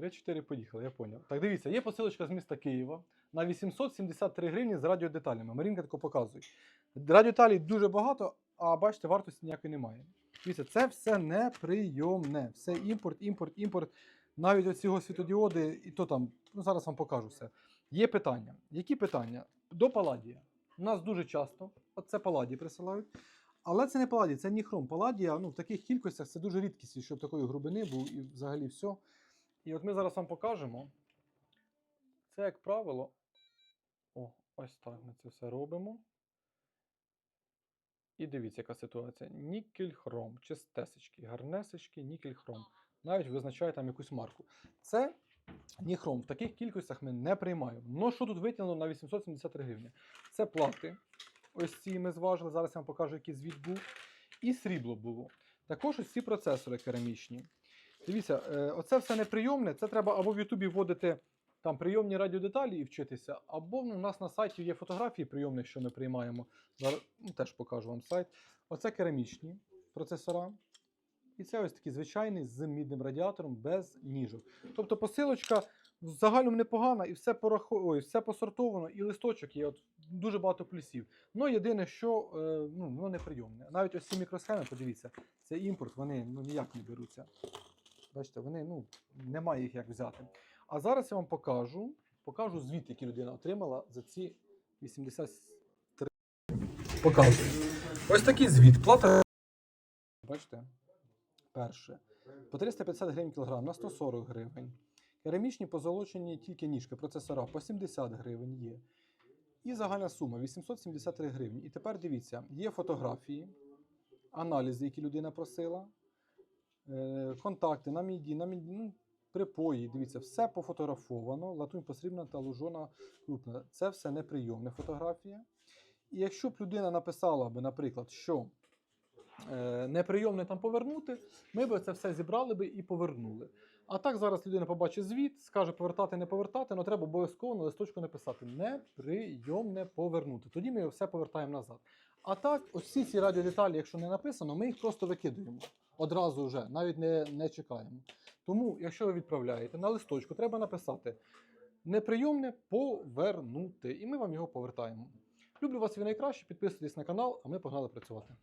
3-4 поїхали, я поняв. Так, дивіться, є посилочка з міста Києва на 873 гривні з радіодеталями. Марінка тако показує. Радіодеталей дуже багато, а бачите, вартості ніякої немає. Дивіться, це все неприйомне. Все імпорт, імпорт, імпорт. Навіть оці світодіоди, і то там, ну зараз вам покажу все. Є питання. Які питання? До паладія. У нас дуже часто, от це паладій присилають. Але це не паладій, це ніхром. Паладія ну, в таких кількостях це дуже рідкість, щоб такої грубини був і взагалі все. І от ми зараз вам покажемо. Це, як правило, о, ось так ми це все робимо. І дивіться, яка ситуація. Нікель хром, чистесечки, гарнесечки, нікель хром. Навіть визначає там якусь марку. Це ніхром. В таких кількостях ми не приймаємо. Ну що тут витягнено на 873 гривні? Це плати. Ось ці ми зважили. Зараз я вам покажу, який звіт був. І срібло було. Також ось ці процесори керамічні. Дивіться, е, оце все неприйомне. Це треба або в Ютубі вводити там прийомні радіодеталі і вчитися, або ну, у нас на сайті є фотографії прийомних, що ми приймаємо. Зараз ну, теж покажу вам сайт. Оце керамічні процесора. І це ось такий звичайний з мідним радіатором без ніжок. Тобто посилочка в загальному непогана, і все порахо... Ой, все посортовано, і листочок є от, дуже багато плюсів. Ну, єдине, що е, ну, воно неприйомне. Навіть ось ці мікросхеми, подивіться, це імпорт, вони ну, ніяк не беруться. Бачите, вони ну, немає їх як взяти. А зараз я вам покажу, покажу звіт, який людина отримала за ці 83. Показую. Ось такий звіт. Плата. Бачите? Перше. По 350 гривень кілограм на 140 гривень. Керамічні позолочені тільки ніжки процесора по 70 гривень є. І загальна сума 873 гривні. І тепер дивіться, є фотографії, аналізи, які людина просила, контакти на міді, на міді, ну, припої. Дивіться, все пофотографовано, латунь посрібна та лужона крупна. Це все неприйомна фотографія. І якщо б людина написала би, наприклад, що е, неприйомне там повернути, ми б це все зібрали би і повернули. А так зараз людина побачить звіт, скаже повертати, не повертати, але треба обов'язково на листочку написати неприйомне повернути. Тоді ми його все повертаємо назад. А так, всі ці радіодеталі, якщо не написано, ми їх просто викидуємо одразу вже, навіть не, не чекаємо. Тому, якщо ви відправляєте на листочку, треба написати неприйомне повернути. І ми вам його повертаємо. Люблю вас і найкраще. Підписуйтесь на канал, а ми погнали працювати.